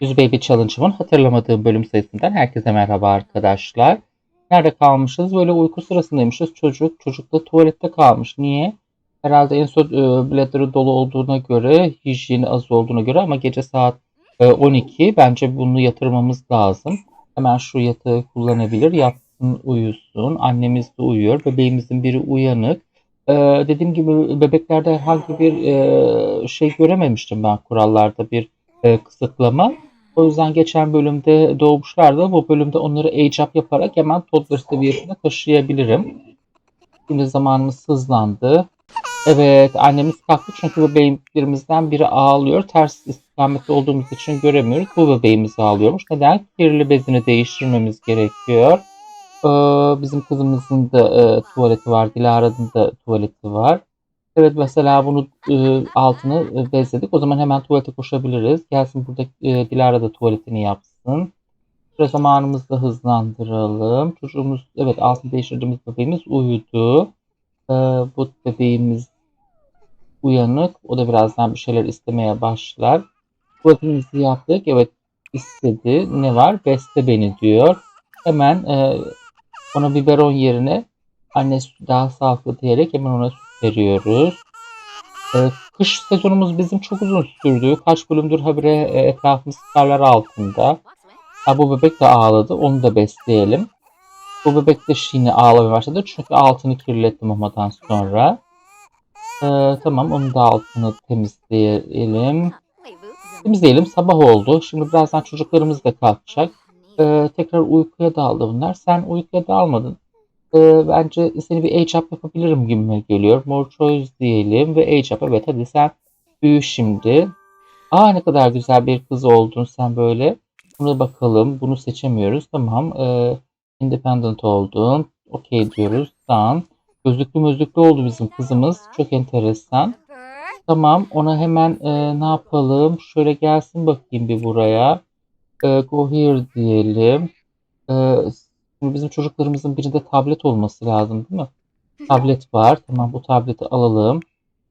Yüz Baby Challenge'ımın hatırlamadığım bölüm sayısından herkese merhaba arkadaşlar. Nerede kalmışız? Böyle uyku sırasındaymışız. Çocuk, çocuk da tuvalette kalmış. Niye? Herhalde en son e, biletleri dolu olduğuna göre, hijyeni az olduğuna göre ama gece saat e, 12. Bence bunu yatırmamız lazım. Hemen şu yatağı kullanabilir. Yatsın, uyusun. Annemiz de uyuyor. Bebeğimizin biri uyanık. E, dediğim gibi bebeklerde herhangi bir e, şey görememiştim ben kurallarda bir e, kısıtlama. O yüzden geçen bölümde doğmuşlardı. Bu bölümde onları age up yaparak hemen toddler seviyesine taşıyabilirim. Şimdi zamanımız hızlandı. Evet annemiz kalktı çünkü bebeğimizden biri ağlıyor. Ters istikamette olduğumuz için göremiyoruz. Bu bebeğimiz ağlıyormuş. Neden? Kirli bezini değiştirmemiz gerekiyor. Ee, bizim kızımızın da e, tuvaleti var. Dilara'nın da tuvaleti var. Evet mesela bunu e, altını e, bezledik. O zaman hemen tuvalete koşabiliriz. Gelsin burada e, Dilara da tuvaletini yapsın. Süre zamanımızı da hızlandıralım. Çocuğumuz evet altını değiştirdiğimiz bebeğimiz uyudu. E, bu bebeğimiz uyanık. O da birazdan bir şeyler istemeye başlar. Tuvaletimizi yaptık. Evet istedi. Ne var? Beste beni diyor. Hemen e, ona biberon yerine anne daha sağlıklı diyerek hemen ona süt veriyoruz. Ee, kış sezonumuz bizim çok uzun sürdü. Kaç bölümdür habire e, etrafımız karlar altında. Ha, bu bebek de ağladı. Onu da besleyelim. Bu bebek de şimdi ağlamaya başladı. Çünkü altını kirlettim mamadan sonra. Ee, tamam onu da altını temizleyelim. Temizleyelim. Sabah oldu. Şimdi birazdan çocuklarımız da kalkacak. Ee, tekrar uykuya daldı bunlar. Sen uykuya dalmadın. Ee, bence seni bir age up yapabilirim gibi geliyor. More choice diyelim ve age up. Evet hadi sen büyü şimdi. Aa ne kadar güzel bir kız oldun sen böyle. Buna bakalım. Bunu seçemiyoruz. Tamam. Ee, independent oldun. Okey diyoruz. Tamam. Gözlüklü mözlüklü oldu bizim kızımız. Çok enteresan. Tamam. Ona hemen e, ne yapalım? Şöyle gelsin bakayım bir buraya. E, go here diyelim. E, Şimdi bizim çocuklarımızın birinde tablet olması lazım değil mi? Tablet var. Tamam bu tableti alalım.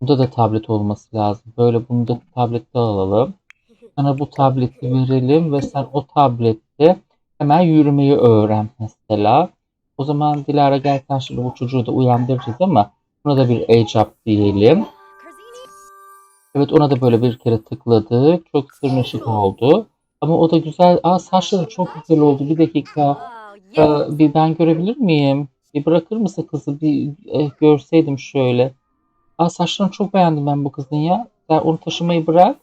Bunda da tablet olması lazım. Böyle bunu da tablette alalım. Sana bu tableti verelim ve sen o tablette hemen yürümeyi öğren mesela. O zaman Dilara gel sen şimdi bu çocuğu da uyandıracağız ama buna da bir age diyelim. Evet ona da böyle bir kere tıkladık. Çok sırnaşık oldu. Ama o da güzel. Aa saçları çok güzel oldu. Bir dakika. Ee, bir ben görebilir miyim? Bir bırakır mısın kızı? Bir e, görseydim şöyle. Aa saçlarını çok beğendim ben bu kızın ya. Sen onu taşımayı bırak.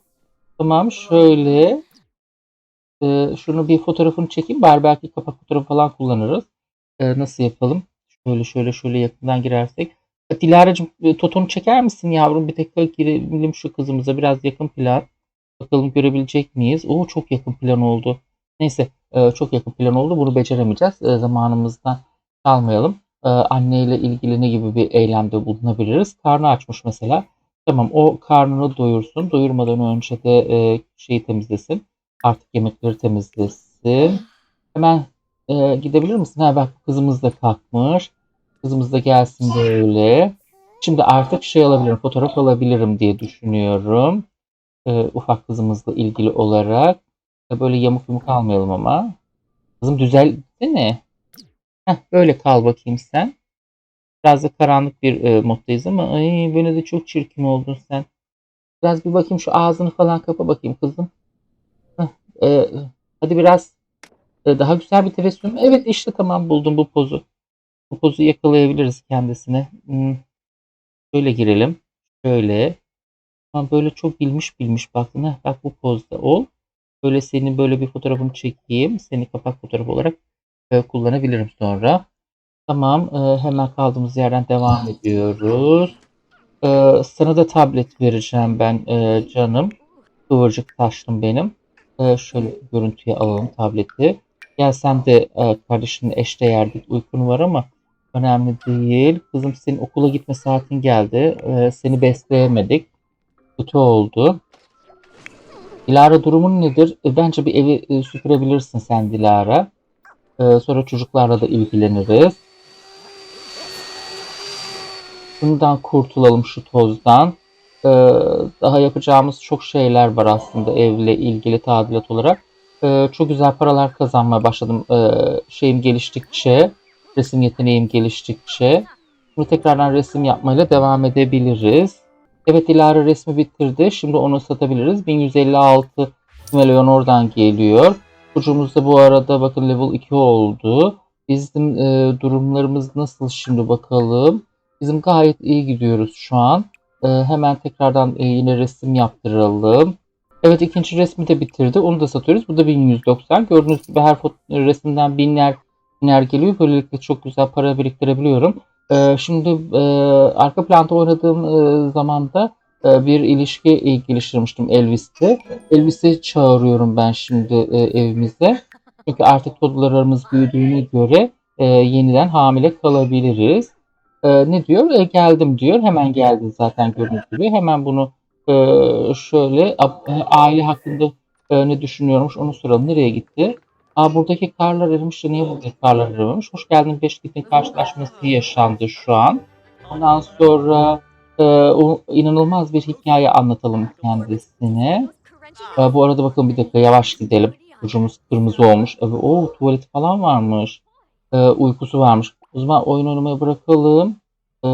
Tamam şöyle. Ee, şunu bir fotoğrafını çekeyim. Bari belki kapak fotoğrafı falan kullanırız. Ee, nasıl yapalım? Şöyle şöyle şöyle yakından girersek. Dilara'cığım e, Toton'u çeker misin yavrum? Bir dakika girelim şu kızımıza. Biraz yakın plan. Bakalım görebilecek miyiz? Oo çok yakın plan oldu. Neyse e, çok yakın plan oldu. Bunu beceremeyeceğiz. E, zamanımızdan kalmayalım. E, anneyle ilgili ne gibi bir eylemde bulunabiliriz? Karnı açmış mesela. Tamam o karnını doyursun. Doyurmadan önce de e, şeyi temizlesin. Artık yemekleri temizlesin. Hemen e, gidebilir misin? Ha bak kızımız da kalkmış. Kızımız da gelsin böyle. Şimdi artık şey alabilirim, fotoğraf alabilirim diye düşünüyorum. E, ufak kızımızla ilgili olarak. Böyle yamuk yumuk almayalım ama. Kızım düzeldi mi? Heh, böyle kal bakayım sen. Biraz da karanlık bir e, moddayız ama ay böyle de çok çirkin oldun sen. Biraz bir bakayım şu ağzını falan kapa bakayım kızım. Heh, e, hadi biraz e, daha güzel bir tebessüm. Evet işte tamam buldum bu pozu. Bu pozu yakalayabiliriz kendisine. Hmm. Şöyle girelim. Şöyle. Ama böyle çok bilmiş bilmiş baktın. Heh, bak bu pozda ol. Böyle senin böyle bir fotoğrafını çekeyim. Seni kapak fotoğrafı olarak e, kullanabilirim sonra. Tamam. E, hemen kaldığımız yerden devam ediyoruz. E, sana da tablet vereceğim ben e, canım. Kıvırcık taşlım benim. E, şöyle görüntüye alalım tableti. Gel sen de e, kardeşinin eşdeğer bir uykun var ama önemli değil. Kızım senin okula gitme saatin geldi. E, seni besleyemedik. Kötü oldu. Dilara durumun nedir? E, bence bir evi e, süpürebilirsin sen Dilara. E, sonra çocuklarla da ilgileniriz. Bundan kurtulalım şu tozdan. Daha yapacağımız çok şeyler var aslında evle ilgili tadilat olarak. çok güzel paralar kazanmaya başladım şeyim geliştikçe, resim yeteneğim geliştikçe. Şimdi tekrardan resim yapmayla devam edebiliriz. Evet Dilara resmi bitirdi. Şimdi onu satabiliriz. 1156 milyon oradan geliyor. Çocuğumuz da bu arada bakın level 2 oldu. Bizim e, durumlarımız nasıl şimdi bakalım. Bizim gayet iyi gidiyoruz şu an. E, hemen tekrardan e, yine resim yaptıralım. Evet ikinci resmi de bitirdi. Onu da satıyoruz. Bu da 1190. Gördüğünüz gibi her resimden binler binler geliyor. Böylelikle çok güzel para biriktirebiliyorum. E, şimdi e, arka planda oynadığım e, zamanda e, bir ilişki geliştirmiştim Elvis'te. Elvis'i çağırıyorum ben şimdi e, evimize. Çünkü artık toddlerlarımız büyüdüğüne göre e, yeniden hamile kalabiliriz. E, ne diyor? E, geldim diyor. Hemen geldi zaten gibi. Hemen bunu e, şöyle a- e, aile hakkında e, ne düşünüyormuş onu soralım. Nereye gitti? Aa, buradaki karlar erimiş de niye buradaki karlar erimemiş? Hoş geldin Beşiktaş'ın karşılaşması yaşandı şu an. Ondan sonra e, o inanılmaz bir hikaye anlatalım kendisine. E, bu arada bakın bir dakika yavaş gidelim. Ucumuz kırmızı olmuş. Evet, o tuvaleti falan varmış. E, uykusu varmış. O zaman oyun oynamayı bırakalım. E,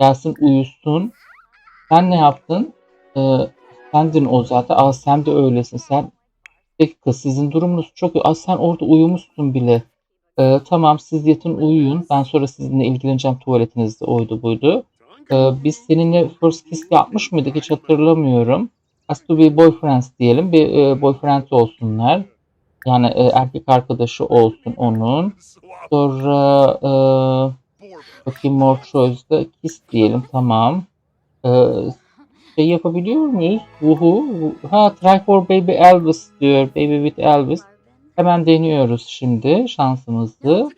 gelsin uyusun. Sen ne yaptın? E, sendin o zaten. Aa sen de öylesin. Sen dakika sizin durumunuz çok iyi. Sen orada uyumuşsun bile. E, tamam siz yatın uyuyun. Ben sonra sizinle ilgileneceğim tuvaletinizde oydu buydu. Ee, biz seninle first kiss yapmış mıydık hiç hatırlamıyorum. As to be boyfriends diyelim. Bir e, boyfriend olsunlar. Yani e, erkek arkadaşı olsun onun. Sonra e, bakayım more choice'da kiss diyelim. Tamam. E, şey yapabiliyor muyuz? Woohoo. Ha try for baby Elvis diyor. Baby with Elvis. Hemen deniyoruz şimdi şansımızı.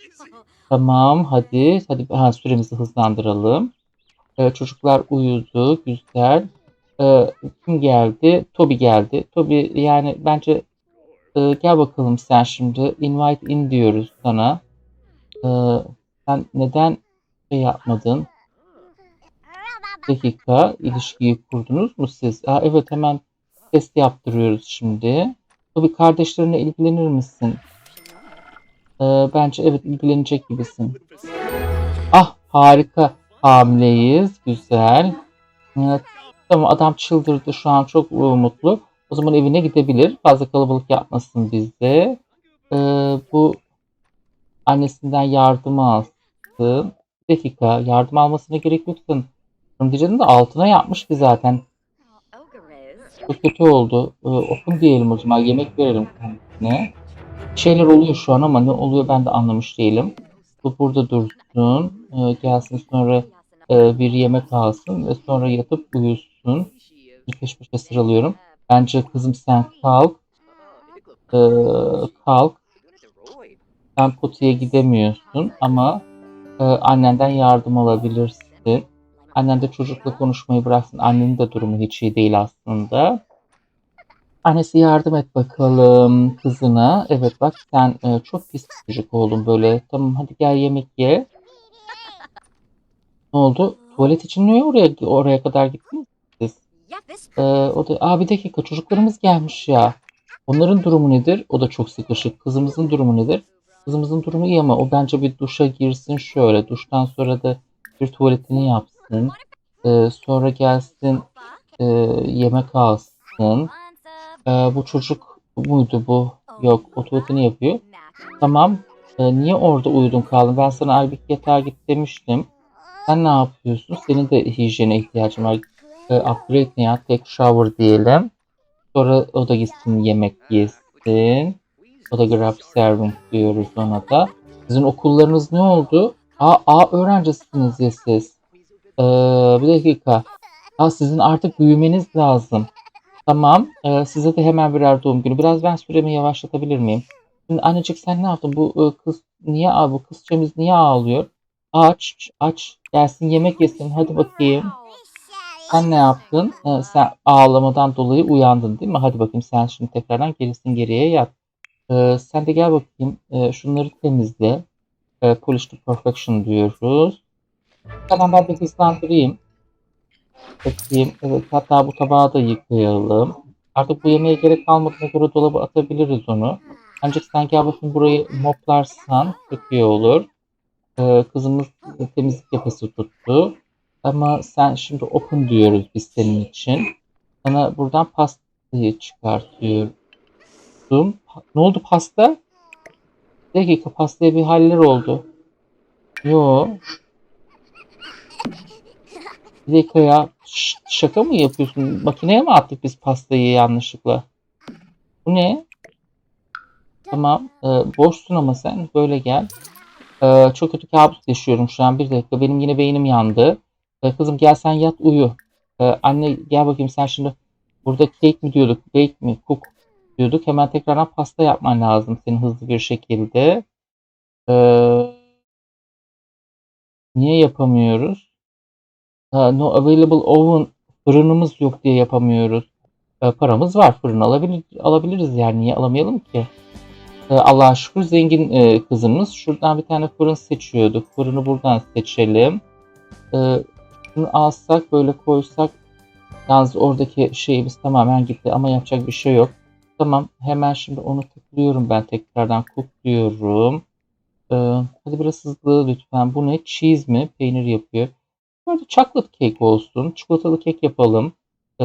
Tamam hadi. Hadi ha, süremizi hızlandıralım. Ee, çocuklar uyudu. Güzel. Ee, kim geldi? Toby geldi. Toby yani bence e, gel bakalım sen şimdi. Invite in diyoruz sana. Ee, sen neden şey yapmadın? Dakika. ilişkiyi kurdunuz mu siz? Aa, evet hemen test yaptırıyoruz şimdi. Toby kardeşlerine ilgilenir misin? Ee, bence evet ilgilenecek gibisin. Ah harika. Hamileyiz. Güzel. Evet. Tamam adam çıldırdı şu an çok mutlu. O zaman evine gidebilir. Fazla kalabalık yapmasın bize. Ee, bu annesinden yardım alsın. Bir dakika yardım almasına gerek yok. Diyeceğim de altına yapmış ki zaten. Çok kötü oldu. Ee, okun diyelim o zaman. Yemek verelim kendisine. Şeyler oluyor şu an ama ne oluyor ben de anlamış değilim. Bu burada dursun. Ee, gelsin sonra e, bir yemek alsın ve sonra yatıp uyusun. Bir peş peşe sıralıyorum. Bence kızım sen kalk. Ee, kalk. Sen potaya gidemiyorsun ama e, annenden yardım alabilirsin. Annen de çocukla konuşmayı bıraksın. Annenin de durumu hiç iyi değil aslında. Annesi yardım et bakalım kızına. Evet bak sen e, çok pis çocuk oldun böyle. Tamam hadi gel yemek ye. Ne oldu? Tuvalet için niye oraya oraya kadar gittiniz siz? Ee, o da Aa, bir dakika çocuklarımız gelmiş ya. Onların durumu nedir? O da çok sıkışık. Kızımızın durumu nedir? Kızımızın durumu iyi ama o bence bir duşa girsin şöyle. Duştan sonra da bir tuvaletini yapsın. Ee, sonra gelsin e, yemek alsın. Ee, bu çocuk muydu bu? Yok o tuvaletini yapıyor. Tamam. Ee, niye orada uyudun kaldın? Ben sana Aybik yatağa git demiştim. Sen ne yapıyorsun? Senin de hijyene ihtiyacın var. Ee, upgrade ne ya? Take shower diyelim. Sonra o da gitsin yemek yesin. O da grab serving diyoruz ona da. Sizin okullarınız ne oldu? Aa, aa öğrencisiniz ya siz. Ee, bir dakika. Aa, sizin artık büyümeniz lazım. Tamam. Ee, size de hemen birer doğum günü. Biraz ben süremi yavaşlatabilir miyim? Şimdi annecik sen ne yaptın? Bu e, kız niye bu kızcağımız niye ağlıyor? Aç, aç. Gelsin yemek yesin. Hadi bakayım. Sen ne yaptın? Ee, sen ağlamadan dolayı uyandın değil mi? Hadi bakayım sen şimdi tekrardan gerisin geriye yat. Ee, sen de gel bakayım. Ee, şunları temizle. Ee, polish to perfection diyoruz. Tamam ben de hızlandırayım. Bakayım. Evet, hatta bu tabağı da yıkayalım. Artık bu yemeğe gerek kalmadığına göre dolaba atabiliriz onu. Ancak sen bakayım burayı moplarsan çok iyi olur. Ee, kızımız temizlik yapısı tuttu. Ama sen şimdi open diyoruz biz senin için. Sana buradan pastayı çıkartıyorum. Ne oldu pasta? Bir dakika pastaya bir haller oldu. Yo. Bir dakika ya. Şaka mı yapıyorsun? Makineye mi attık biz pastayı yanlışlıkla? Bu ne? Tamam. Ee, boşsun ama sen. Böyle gel. Ee, çok kötü kabus yaşıyorum şu an. Bir dakika. Benim yine beynim yandı. Ee, kızım gel sen yat uyu. Ee, anne gel bakayım sen şimdi burada cake mi diyorduk? Bake mi? Cook diyorduk. Hemen tekrardan pasta yapman lazım senin hızlı bir şekilde. Ee, niye yapamıyoruz? No available oven fırınımız yok diye yapamıyoruz. Ee, paramız var fırın alabilir, alabiliriz yani niye alamayalım ki? Ee, Allah'a şükür zengin e, kızımız. Şuradan bir tane fırın seçiyorduk. Fırını buradan seçelim. Ee, şunu alsak böyle koysak yalnız oradaki şeyimiz tamamen gitti ama yapacak bir şey yok. Tamam hemen şimdi onu tıklıyorum ben tekrardan cook diyorum. Ee, hadi biraz hızlı lütfen. Bu ne? Cheese mi? Peynir yapıyor. Böyle chocolate cake olsun. Çikolatalı kek yapalım. Ee,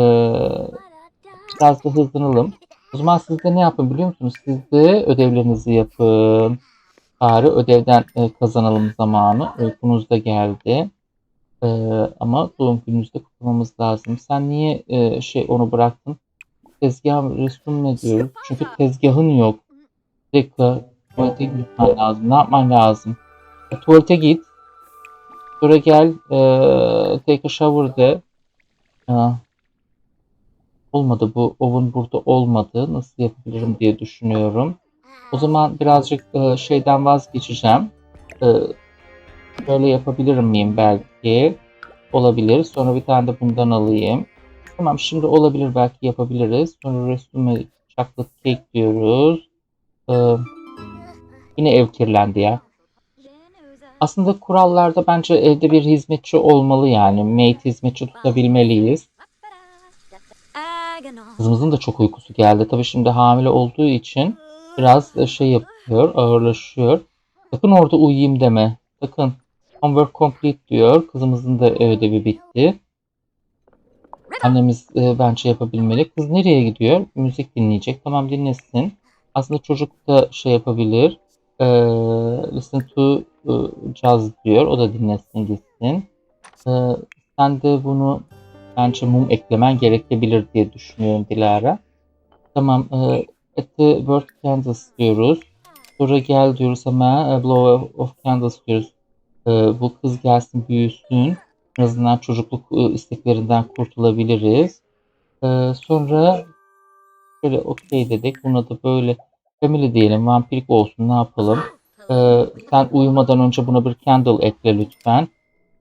biraz da hızlanalım. O zaman siz de ne yapın biliyor musunuz? Siz de ödevlerinizi yapın. Bari ödevden e, kazanalım zamanı. Uykunuz da geldi. Ee, ama doğum gününüzde kutlamamız lazım. Sen niye e, şey onu bıraktın? Tezgah resim ne diyoruz? Çünkü tezgahın yok. Dakika. Tuvalete gitmen lazım. Ne yapman lazım? E, tuvalete git. Sonra gel. E, take a shower de. Aa, olmadı bu. Oven burada olmadı. Nasıl yapabilirim diye düşünüyorum. O zaman birazcık e, şeyden vazgeçeceğim. E, böyle yapabilirim miyim belki? Olabilir. Sonra bir tane de bundan alayım. Tamam şimdi olabilir belki yapabiliriz. Sonra resume chocolate cake diyoruz. Ee, yine ev kirlendi ya. Aslında kurallarda bence evde bir hizmetçi olmalı yani. Maid hizmetçi tutabilmeliyiz. Kızımızın da çok uykusu geldi. Tabii şimdi hamile olduğu için biraz şey yapıyor, ağırlaşıyor. Sakın orada uyuyayım deme. Sakın. Homework complete diyor. Kızımızın da ödevi bitti. Annemiz e, bence yapabilmeli. Kız nereye gidiyor? Müzik dinleyecek. Tamam dinlesin. Aslında çocuk da şey yapabilir. E, listen to e, jazz diyor. O da dinlesin gitsin. E, sen de bunu bence mum eklemen gerekebilir diye düşünüyorum Dilara. Tamam. E, at the work candles diyoruz. Sonra gel diyoruz hemen. e, blow of candles diyoruz. E, bu kız gelsin büyüsün. En azından çocukluk e, isteklerinden kurtulabiliriz. Ee, sonra şöyle okey dedik. Buna da böyle family diyelim. Vampirik olsun. Ne yapalım? Ee, sen uyumadan önce buna bir candle ekle lütfen.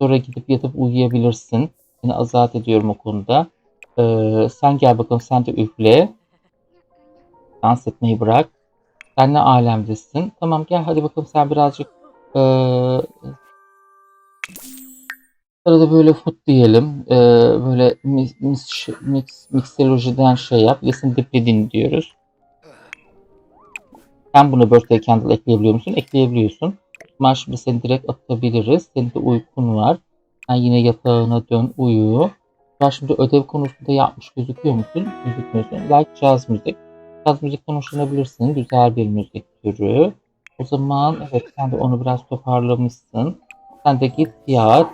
Sonra gidip yatıp uyuyabilirsin. Seni azat ediyorum o konuda. Ee, sen gel bakalım sen de üfle. Dans etmeyi bırak. Sen ne alemdesin? Tamam gel hadi bakalım sen birazcık ee, Sırada böyle food diyelim. Ee, böyle mix, mix, mix, mixolojiden şey yap. Listen din diyoruz. Sen bunu birthday candle ekleyebiliyor musun? Ekleyebiliyorsun. Ama şimdi seni direkt atabiliriz. Senin de uykun var. Sen yine yatağına dön uyu. Ben şimdi ödev konusunda yapmış gözüküyor musun? Gözükmüyorsun. Like jazz müzik. Jazz müzikten hoşlanabilirsin. Güzel bir müzik türü. O zaman evet sen de onu biraz toparlamışsın. Sen de git yat.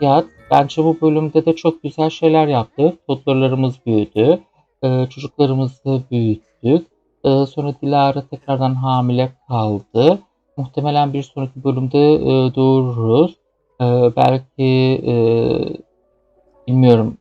Yat. Bence bu bölümde de çok güzel şeyler yaptık. Toddlerlarımız büyüdü. Ee, çocuklarımızı büyüttük. Ee, sonra Dilara tekrardan hamile kaldı. Muhtemelen bir sonraki bölümde e, doğururuz. Ee, belki e, bilmiyorum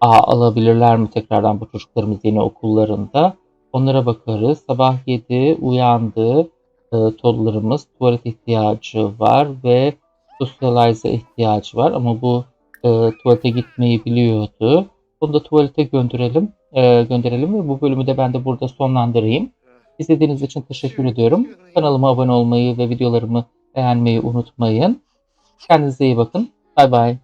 A alabilirler mi tekrardan bu çocuklarımız yeni okullarında. Onlara bakarız. Sabah 7 uyandı. E, toddlerımız tuvalet ihtiyacı var ve sosyalize ihtiyacı var ama bu e, tuvalete gitmeyi biliyordu. Bunu da tuvalete gönderelim, e, gönderelim ve bu bölümü de ben de burada sonlandırayım. İzlediğiniz için teşekkür ediyorum. Kanalıma abone olmayı ve videolarımı beğenmeyi unutmayın. Kendinize iyi bakın. Bay bay.